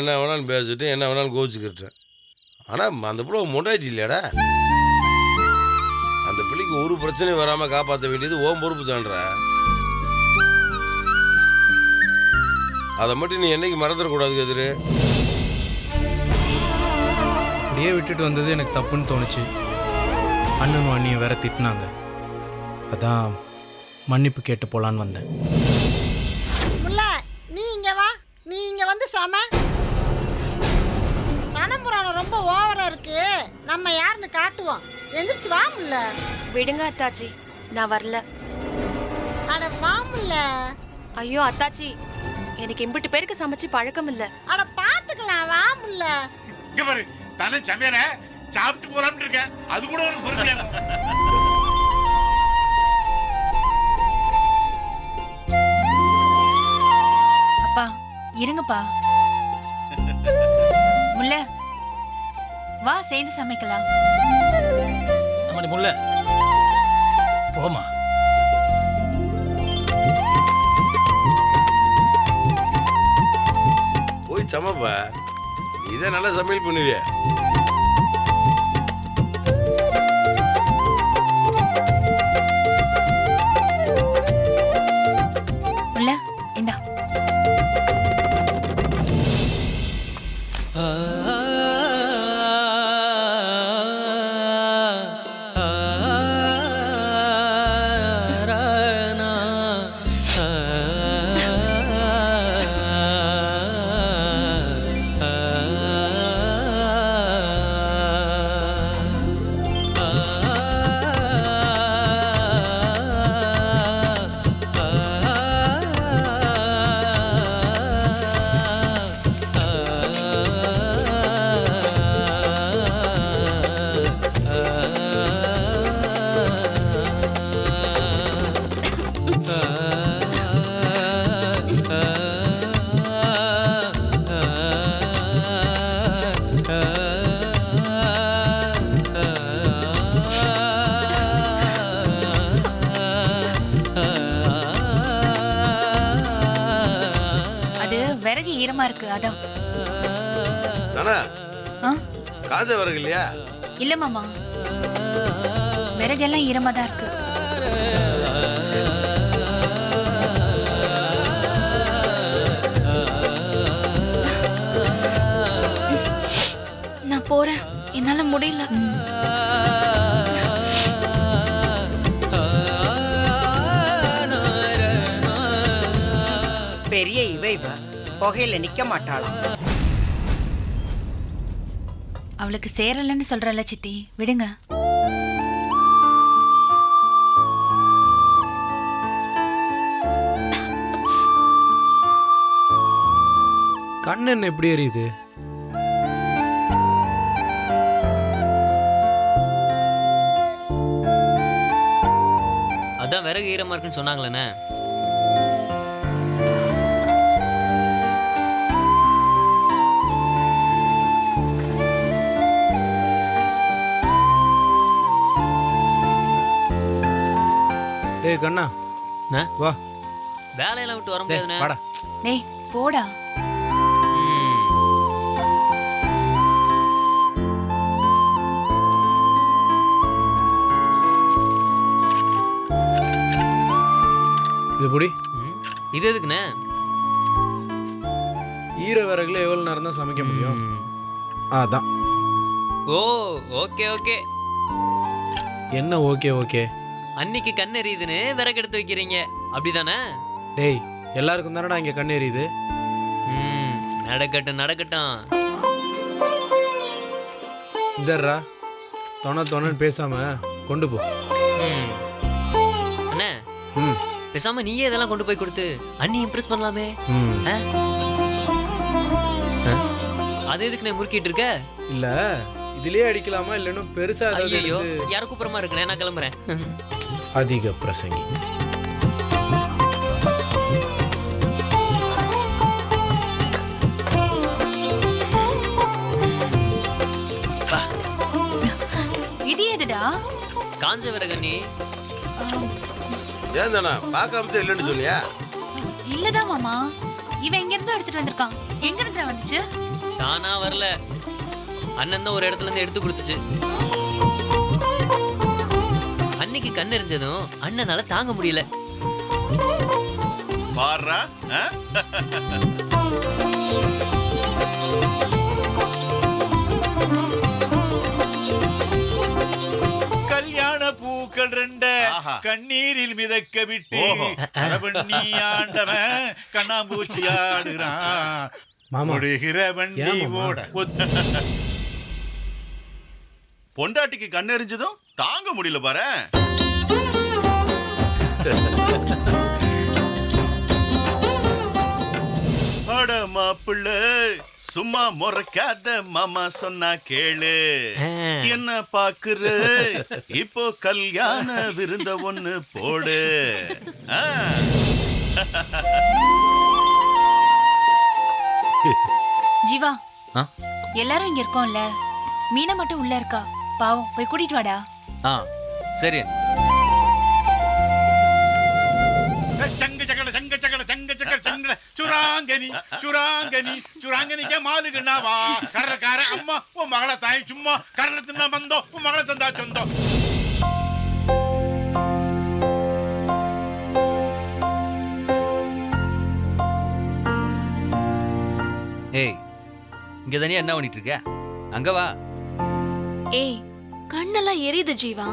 என்ன வேணாலும் பேசிட்டு என்ன வேணாலும் கோச்சிக்கிட்டேன் ஆனால் அந்த பிள்ளை முண்டாயிட்டு இல்லையாடா? அந்த பிள்ளைக்கு ஒரு பிரச்சனையும் வராமல் காப்பாற்ற வேண்டியது ஓம் பொறுப்பு தான்ற அதை மட்டும் நீ என்னைக்கு மறந்துடக்கூடாது கதிரு. அப்படியே விட்டுட்டு வந்தது எனக்கு தப்புன்னு தோணுச்சு. அண்ணனும் அண்ணியும் வேற திட்டினாங்க. அதான் மன்னிப்பு கேட்டு போலான்னு வந்தேன். நீ இங்க வா. நீ இங்க வந்து சம. ரொம்ப ஓவரா இருக்கு. நம்ம யாருன்னு காட்டுவோம். எந்திரிச்சு வா முல்ல. விடுங்க அத்தாச்சி நான் வரல. அட வா முல்ல. ஐயோ அத்தாச்சி எனக்கு இம்பிட்டு பேருக்கு சமைச்சு பழக்கம் இல்ல. அட பாத்துக்கலாம் வா முல்ல. இங்க பாரு தானே சமையல சாப்பிட்டு போலாம்னு இருக்கேன். அது கூட பொறுக்கல அப்பா இருங்கப்பா. முல்ல வா சேர்ந்து சமைக்கலாம். அம்மாடி முல்ல போமா போய் சமைப்பா. இதை நல்லா சமையல் பண்ணுவிய. ஈரமா இருக்கு அதான். தானே? ஆ? காஞ்ச வரகு இல்லையா? இல்ல மாமா. விறகெல்லாம் ஈரமா தான் இருக்கு. நான் போறேன். என்னால முடியல. புகையில நிக்க மாட்டாளாம் அவளுக்கு சேரலன்னு சொல்றல சித்தி. விடுங்க. கண் என்ன எப்படி எரியுது? அதான் விறகு ஈரமா இருக்குன்னு சொன்னாங்களேண்ணே. டேய் கண்ணா. என்ன? வா. வேலையெல்லாம் விட்டு வர டேய் முடியாதுண்ணே. வாடா. டேய் போடா. இது புடி. இது எதுக்குண்ணே? ஈர விறகுல எவ்வளோ நேரம் தான் சமைக்க முடியும். அதான். Oh okay okay. என்ன ஓகே ஓகே? அன்னைக்கு கண் எரியுதுன்னு விறகு எடுத்து வைக்கிறீங்க. அப்படிதானே? டேய் எல்லாருக்கும் தானடா இங்கே கண் எரியுது. ம் நடக்கட்டும் நடக்கட்டும். இந்தர்ரா தொண தொணன்னு பேசாம கொண்டு போ. ம். அண்ணே ம். பேசாம நீயே இதெல்லாம் கொண்டு போய் கொடுத்து அண்ணி இம்ப்ரெஸ் பண்ணலாமே. ம். ஆ? ஆ? அது எதுக்குண்ணே முறுக்கிட்டு இருக்க? இல்ல இதுலயே அடிக்கலாமா? இல்லைன்னு பெருசா ஏதாவது ஐயோ எடுத்து- யாரும் கூப்பிடமா இருக்கேன் நான் கிளம்புறேன். அதிக பிரசங்கி. இது எதுடா? காஞ்ச விறகண்ணி ஏன் தானே? பார்க்காம இல்லைன்னு சொல்லியா? இல்லதான் மாமா. இவன் எங்க இருந்து எடுத்துட்டு வந்திருக்கான். எங்க இருந்து வந்துச்சு? தானா வரல. அண்ணன் தான் ஒரு இடத்துல இருந்து எடுத்து கொடுத்துச்சு. அன்னைக்கு கண் எரிஞ்சதும் அண்ணனால தாங்க முடியல. பாடுறா கல்யாண பூக்கள் ரெண்ட கண்ணீரில் மிதக்க விட்டு ஆண்டவன் கண்ணாம்பூச்சி ஆடுறான் மாமா. முடிகிற வண்டி ஏன் மாமா? ஓட. பொண்டாட்டிக்கு கண்ணெறிஞ்சதும் தாங்க முடியல பாரு அட மாப்பிள்ள சும்மா முறைக்காத மாமா சொன்னா கேளு. என்ன பாக்குற? இப்போ கல்யாண விருந்த ஒண்ணு போடு. ஜீவா ஆ? எல்லாரும் இங்க இருக்கோம்ல. மீனா மட்டும் உள்ள இருக்கா. பாவம் போய் கூட்டிட்டு வாடா. ஆ சரி. சங்க சங்கட சங்க சங்கட சங்க சங்கட சங்கட சுராங்கனி சுராங்கனி சுராங்கனிக்கே மாலுக்குன்னாவா கடலக்கார அம்மா உன் மகளை தாய் சும்மா கடலை தின்னா வந்தோம் உன் மகளை தந்தா சொந்தம் ஏய் இங்க தனியா என்ன பண்ணிட்டு இருக்க? அங்க வா. ஏய் கண்ணெல்லாம் எரியுது ஜீவா.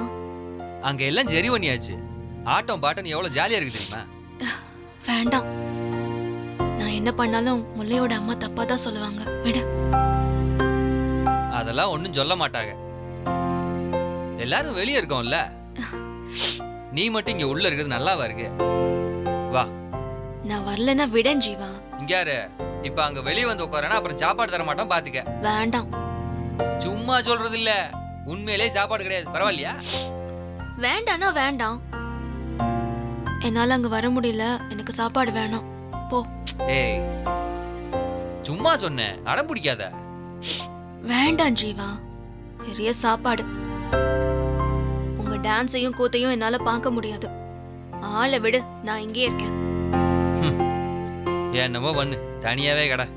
அங்க எல்லாம் ஜெரி பண்ணியாச்சு. ஆட்டம் பாட்டம் எவ்வளவு ஜாலியா இருக்கு தெரியுமா? வேண்டாம். நான் என்ன பண்ணாலும் முல்லையோட அம்மா தப்பா தான் சொல்லுவாங்க. விடு. அதெல்லாம் ஒண்ணும் சொல்ல மாட்டாங்க. எல்லாரும் வெளியே இருக்கோம்ல. நீ மட்டும் இங்க உள்ள இருக்கிறது நல்லாவா இருக்கு? நான் வரலன்னா விடேன் ஜீவா. இங்க யாரு? இப்ப அங்க வெளியே வந்து உட்காரனா அப்புறம் சாப்பாடு தர மாட்டோம் பாத்துக்க. வேண்டாம். சும்மா சொல்றது இல்ல உண்மையிலே சாப்பாடு கிடையாது. பரவாயில்லையா? வேண்டாம்னா வேண்டாம். என்னால அங்க வர முடியல. எனக்கு சாப்பாடு வேணாம். ஏய் சும்மா சொன்னேன் அடம் பிடிக்காத. வேண்டாம் ஜீவா. பெரிய சாப்பாடு. உங்க டான்ஸையும் கூத்தையும் என்னால பார்க்க முடியாது. ஆளை விடு நான் இங்கே இருக்கேன். என்னமோ பண்ணு. தனியாவே கடை.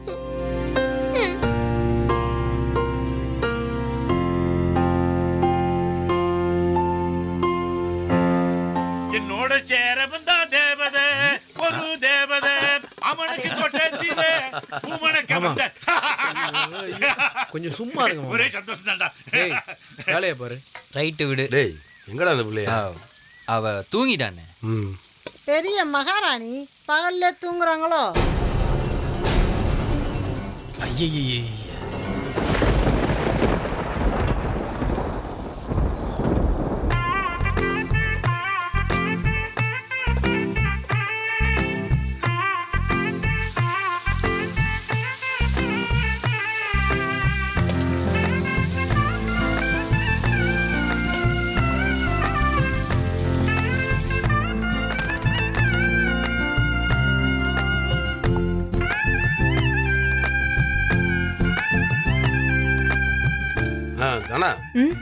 என்னோட சேர வந்தா தேவத. ஒரு தேவத. அவனுக்கு தொட்டத்திலே பூமணக்க ஆமா. வந்த கொஞ்சம் சும்மா இருங்க. ஒரே சந்தோஷம் தான்டா டேய் வேலையை பாரு. ரைட்டு விடு. டேய் எங்கடா அந்த பிள்ளையா? அவ- அவ தூங்கிட்டானே. ம். பெரிய மகாராணி பகல்ல தூங்குறாங்களோ? ஐயய்யே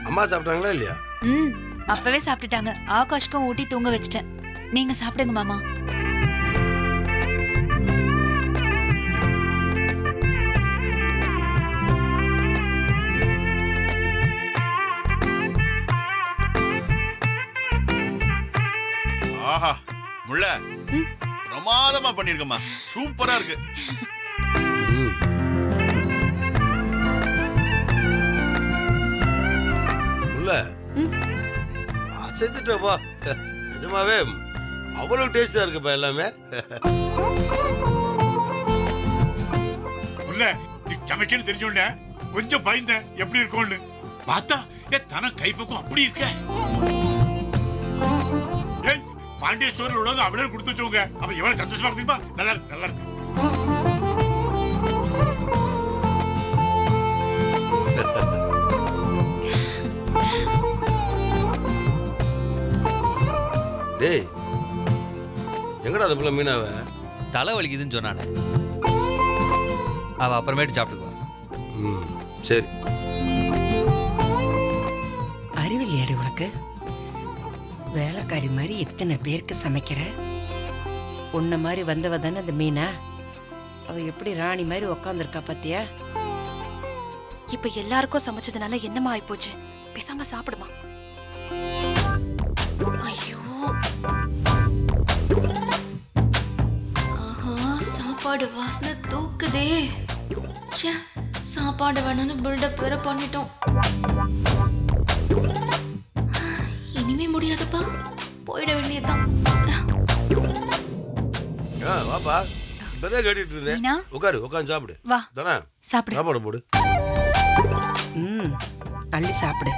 அம்மா சாப்பிட்டாங்களா இல்லையா? ம். அப்பவே சாப்பிட்டுட்டாங்க. ஆகாஷ்க்கும் ஊட்டி தூங்க வச்சிட்டேன். நீங்க சாப்பிடுங்க மாமா. ஆஹா முள்ள ம். பிரமாதமா பண்ணிருக்கம்மா. சூப்பரா இருக்கு. உள்ள ம். அசைத்துட்டப்பா நிஜமாவே அவ்வளவு டேஸ்டா இருக்குப்பா எல்லாமே. உள்ள நீ சமைக்கன்னு தெரிஞ்சோண்ட கொஞ்சம் பயந்தேன் எப்படி இருக்கும்னு. பார்த்தா ஏ தன கைப்பக்கம் அப்படி இருக்க. ஏய் பாண்டிய ஸ்டோரில் உள்ளவங்க அவ்வளவு கொடுத்து வச்சவங்க. அப்ப எவ்வளவு சந்தோஷமா இருக்குமா நல்லா இருக்கு நல்லா இருக்கு. எங்கடா பிள்ளை மீனாவை? தலை வலிக்குதுன்னு சொன்னானே. அவ அப்புறமேட்டு சாப்பிட்டுக்குவா. ம் சரி. அறிவில்லையாடி உனக்கு? வேலைக்காரி மாதிரி எத்தனை பேருக்கு சமைக்கிற? உன்ன மாதிரி வந்தவ தானே அந்த மீனா? அவ எப்படி ராணி மாதிரி உக்காந்துருக்கா பாத்தியா? இப்ப எல்லாருக்கும் சமைச்சதுனால என்னமா ஆயிப்போச்சு? பேசாம சாப்பிடுமா? ஐயோ. சாப்பாடு வாசனை தூக்குதே. ச்சே சாப்பாடு வேணும்னு பில்டப் வேற பண்ணிட்டோம். இனிமே முடியாதுப்பா. போயிட வேண்டியதுதான். ஆ வாப்பா. இப்பதான் கேட்டுட்டு இருந்தேன். மீனா? உட்காரு உட்காந்து சாப்பிடு. வா. தானே? சாப்பிடு. சாப்பாடு போடு. ம் அள்ளி சாப்பிடு.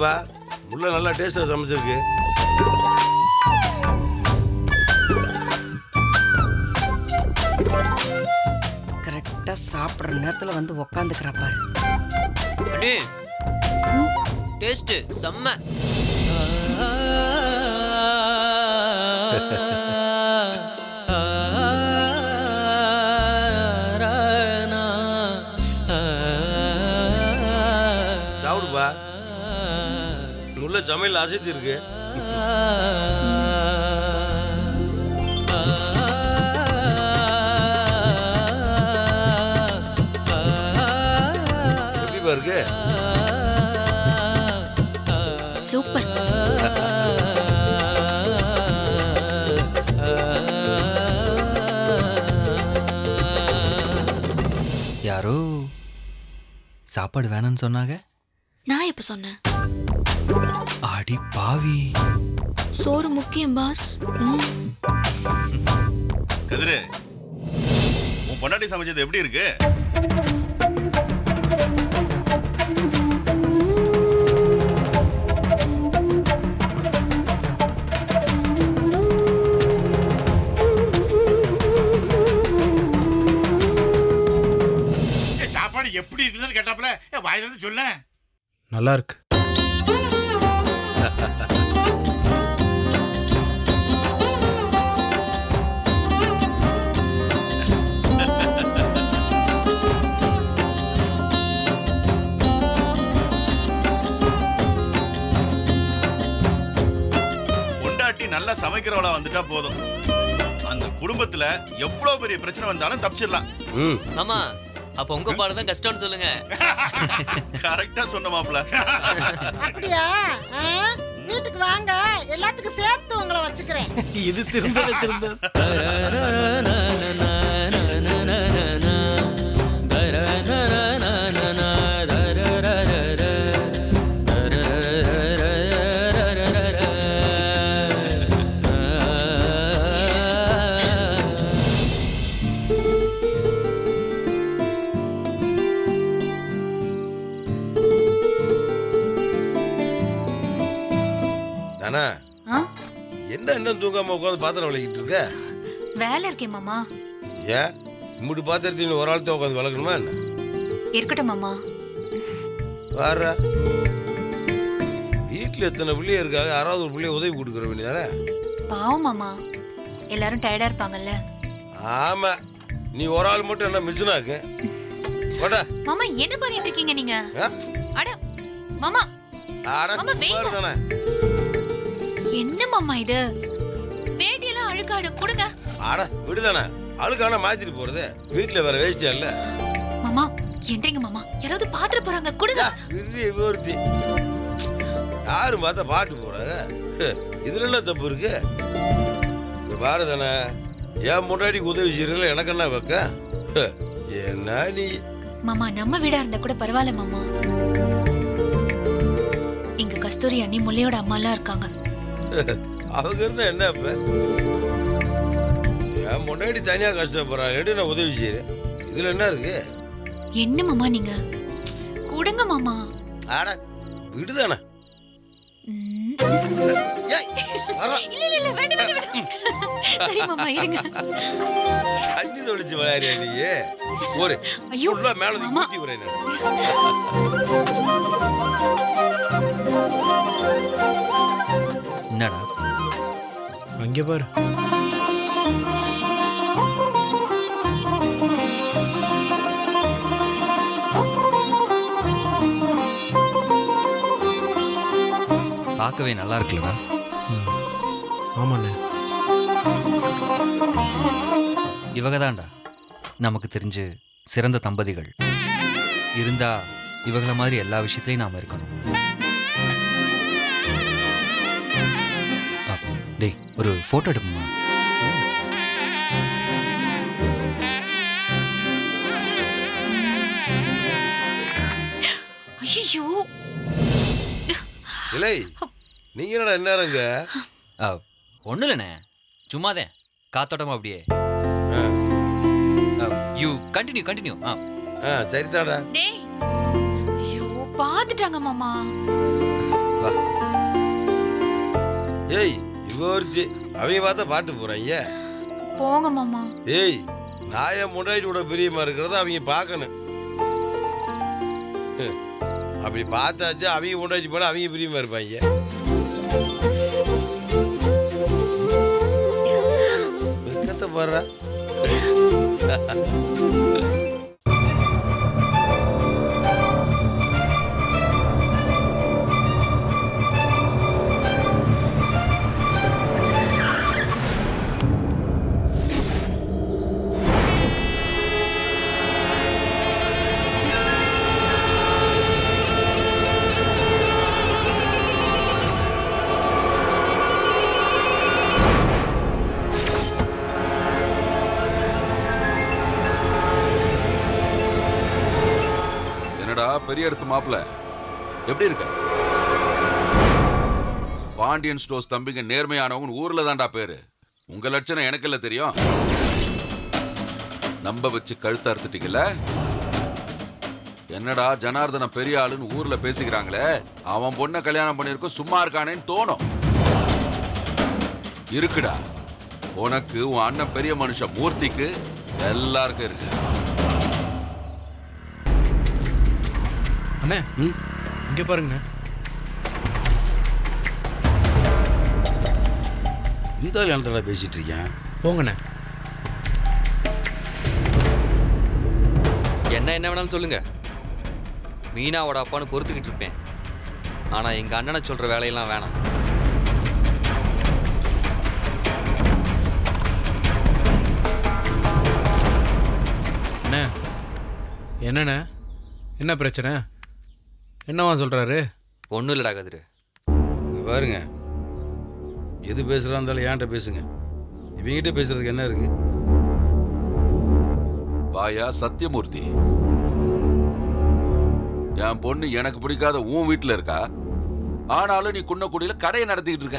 சாப்பிடுப்பா உள்ள நல்லா டேஸ்டா சமைச்சிருக்கு. கரெக்டா சாப்பிடுற நேரத்துல வந்து உக்காந்துக்கிறப்ப அண்ணே டேஸ்ட் செம்ம. உள்ள சமையல் அசைத்து இருக்கு. எப்படிப்பா இருக்கு? சூப்பர். யாரோ சாப்பாடு வேணாம்னு சொன்னாங்க? நான் எப்ப சொன்னேன்? அடி பாவி. சோறு முக்கியம் பாஸ். கதிரு உன் பொண்டாட்டி சமைச்சது எப்படி இருக்கு? சாப்பாடு எப்படி இருக்குதுன்னு கேட்டாப்புல. ஏன் வாயில இருந்து சொல்ல. நல்லா இருக்கு. சமைக்கிறவளா வந்துட்டா போதும். அந்த குடும்பத்துல எவ்வளவு பெரிய பிரச்சனை வந்தாலும் தப்பிச்சிடலாம். ஆமா அப்ப உங்க பாடு தான் கஷ்டம்னு சொல்லுங்க. கரெக்டா சொன்ன மாப்ள அப்படியா? வீட்டுக்கு வாங்க. எல்லாத்துக்கும் சேர்த்து உங்களை வச்சுக்கிறேன். இது திரும்ப திரும்ப. ஆ? என்ன இன்னும் தூங்காம உட்காந்து பாத்திரம் விளக்கிட்டு இருக்க? வேலை இருக்கே மாமா. ஏன்? இம்புட்டு பாத்திரத்தையும் ஒரு ஆள் உட்காந்து விளக்கணுமா என்ன? இருக்கட்டும் மாமா. வர்ற வீட்டில் எத்தனை பிள்ளைய இருக்காங்க? யாராவது ஒரு பிள்ளைய உதவி கொடுக்குற வேண்டியதானே? பாவம் மாமா. எல்லாரும் டயர்டா இருப்பாங்கல்ல. ஆமா. நீ ஒரு ஆள் மட்டும் என்ன மிஷினா இருக்கு? போடா மாமா என்ன பண்ணிட்டு இருக்கீங்க நீங்க? அட மாமா. சும்மா இரு தானே என்ன மாமா இது? வேட்டியெல்லாம் அழுக்காடு கொடுங்க. ஆட விடுதானே? அழுக்கான மாத்திட்டு போறது? வீட்டில் வேற வேஸ்டியா இல்ல. மாமா எந்திரிங்க மாமா. யாராவது பாத்துட்டு போறாங்க கொடுங்க. விவருத்தி யாரும் பார்த்தா பாட்டு போறாங்க இதுல என்ன தப்பு இருக்கு? இங்க பாரு தானே. என் முன்னாடிக்கு உதவி செய்யறதுல எனக்கு என்ன வைக்க என்ன நீ மாமா நம்ம வீடா இருந்தா கூட பரவாயில்ல மாமா. இங்க கஸ்தூரி அண்ணி முல்லையோட அம்மா எல்லாம் இருக்காங்க. அவங்க இருந்தா என்ன இப்ப என் முன்னாடி தனியா கஷ்டப்படுறாங்க. நான் உதவி செய்யறேன் இதுல என்ன இருக்கு? என்ன மாமா நீங்க? கொடுங்க மாமா. ஆட விடுதானே? தண்ணி தொளிச்சு விளையாடியா நீ? ஒரு ஐயோ மேல. ஊத்தி விடுறேன். என்னடா? அங்கே பாரு. பார்க்கவே நல்லா இருக்குல்லண்ணா ஆமாண்ணே. இவங்க தான்டா நமக்கு தெரிஞ்சு சிறந்த தம்பதிகள். இருந்தா இவங்கள மாதிரி எல்லா விஷயத்துலையும் நாம இருக்கணும். டேய் ஒரு ஃபோட்டோ எடுப்போமா? ஐயோ இல்லை நீங்க என்னடா என்னங்க ஒன்றும் இல்லைண்ணே. சும்மாதேன். காத்தோட்டமா அப்படியே. யூ கண்டினியூ கண்டினியூ ஆ. ஆ சரிதாடா டேய் ஐயோ பாத்துட்டாங்க மாமா. வா. ஏய் ஒருத்தி அவங்க பார்த்தா பாட்டு போறாங்க போங்க மாமா. ஏய் நான் என் முன்னாடி கூட பிரியமா இருக்கிறத அவங்க பார்க்கணும். அப்படி பார்த்தாச்சு அவங்க முன்னாடி போனா அவங்க பிரியமா இருப்பாங்க வெக்கத்தை பாடுறா. பெரிய இடத்து மாப்பிள. எப்படி இருக்க? பாண்டியன் ஸ்டோர்ஸ் தம்பிங்க நேர்மையானவங்க ஊர்ல தான்டா பேரு. உங்க லட்சணம் எனக்கு இல்ல தெரியும். நம்ப வச்சு கழுத்த அறுத்துட்டீங்கல்ல? என்னடா ஜனார்தன பெரிய ஆளுன்னு ஊர்ல பேசிக்கிறாங்களே? அவன் பொண்ணை கல்யாணம் பண்ணிருக்கோம் சும்மா இருக்கானேன்னு தோணும். இருக்குடா. உனக்கு உன் அண்ணன் பெரிய மனுஷன் மூர்த்திக்கு எல்லாருக்கும் இருக்கு. அண்ணே. இங்கே பாருங்கண்ணே. இந்த கல்யாணத்தோட பேசிட்டு இருக்கேன் போங்கண்ணே. என்ன என்ன வேணாலும் சொல்லுங்க. மீனாவோட அப்பான்னு பொறுத்துக்கிட்டு இருப்பேன். ஆனா எங்க அண்ணனை சொல்ற வேலையெல்லாம் வேணாம். அண்ணே என்னண்ணே? என்ன பிரச்சனை? என்னவா சொல்கிறாரு ஒன்றும் இல்லடா கதிரு. இங்க பாருங்க. எது பேசுறா இருந்தாலும் ஏன்ட்ட பேசுங்க. இவங்கிட்ட பேசுறதுக்கு என்ன இருக்கு? வாயா சத்தியமூர்த்தி. என் பொண்ணு எனக்கு பிடிக்காத உன் வீட்டுல இருக்கா? ஆனாலும் நீ குன்னக்குடியில கடையை நடத்திக்கிட்டு இருக்க.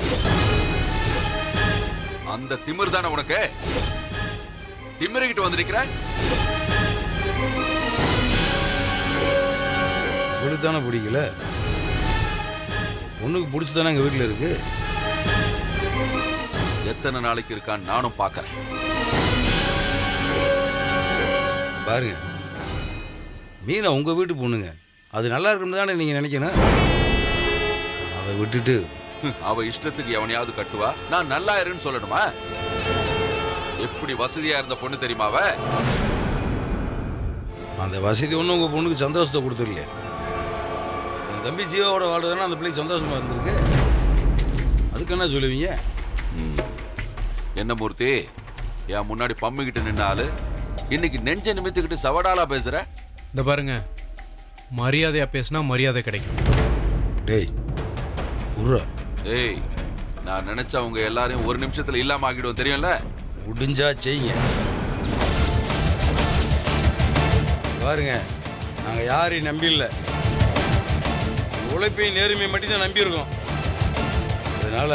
அந்த திமிர் தானே உனக்கு திமிரிக்கிட்டு வந்திருக்கிற உங்களுக்கு தானே பிடிக்கல. பொண்ணுக்கு பிடிச்சி தானே எங்கள் வீட்டில் இருக்கு. எத்தனை நாளைக்கு இருக்கான்னு நானும் பார்க்கறேன் பாருங்க. மீனா உங்கள் வீட்டு பொண்ணுங்க. அது நல்லா இருக்குன்னு தானே நீங்கள் நினைக்கணும். அதை விட்டுட்டு. அவ இஷ்டத்துக்கு எவனையாவது கட்டுவா? நான் நல்லா இருன்னு சொல்லணுமா? எப்படி வசதியா இருந்த பொண்ணு தெரியுமா அவ? அந்த வசதி ஒன்றும் உங்கள் பொண்ணுக்கு சந்தோஷத்தை கொடுத்துருலையே என் தம்பி ஜீவாவோட வாழ்றதுனா அந்த பிள்ளைக்கு சந்தோஷமா இருந்திருக்கு. அதுக்கு என்ன சொல்லுவீங்க? ம். என்ன மூர்த்தி என் முன்னாடி பம்மிக்கிட்டு நின்னாலு இன்னைக்கு நெஞ்ச நிமித்துக்கிட்டு சவடாலா பேசுற? இந்த பாருங்க மரியாதையாக பேசினா மரியாதை கிடைக்கும். டேய் உர்றா. ஏய் நான் நினைச்சா உங்க எல்லாரையும் ஒரு நிமிஷத்துல இல்லாம ஆக்கிடுவோம் தெரியும்ல? முடிஞ்சா செய்யுங்க. பாருங்க நாங்கள் யாரையும் நம்பியில்லை உழைப்பையும் நேர்மையை மட்டும் தான் நம்பியிருக்கோம். அதனால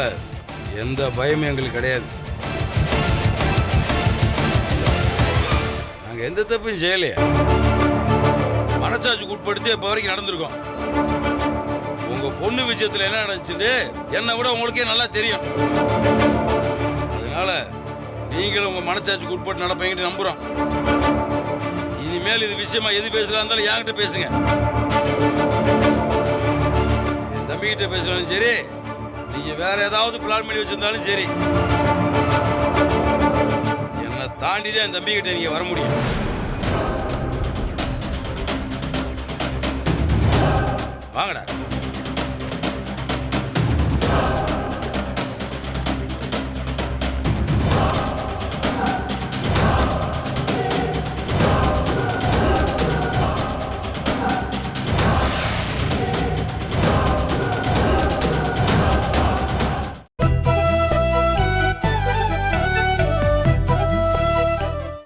எந்த பயமும் எங்களுக்கு கிடையாது. நாங்கள் எந்த தப்பையும் செய்யலையே. மனசாட்சிக்கு உட்படுத்தி இப்போ வரைக்கும் நடந்திருக்கோம். உங்கள் பொண்ணு விஷயத்தில் என்ன நடந்துச்சுட்டு என்னை விட உங்களுக்கே நல்லா தெரியும். அதனால நீங்களும் உங்கள் மனசாட்சிக்கு உட்பட்டு நடப்பீங்கன்னு நம்புகிறோம் இனிமேல் இது விஷயமா எது பேசலாம் இருந்தாலும் என்கிட்ட பேசுங்க. என் பேசினாலும் சரி நீங்க வேற ஏதாவது பிளான் பண்ணி வச்சிருந்தாலும் சரி என்னை தாண்டி தான் என் தம்பிக்கிட்ட நீங்க வர முடியும். வாங்கடா.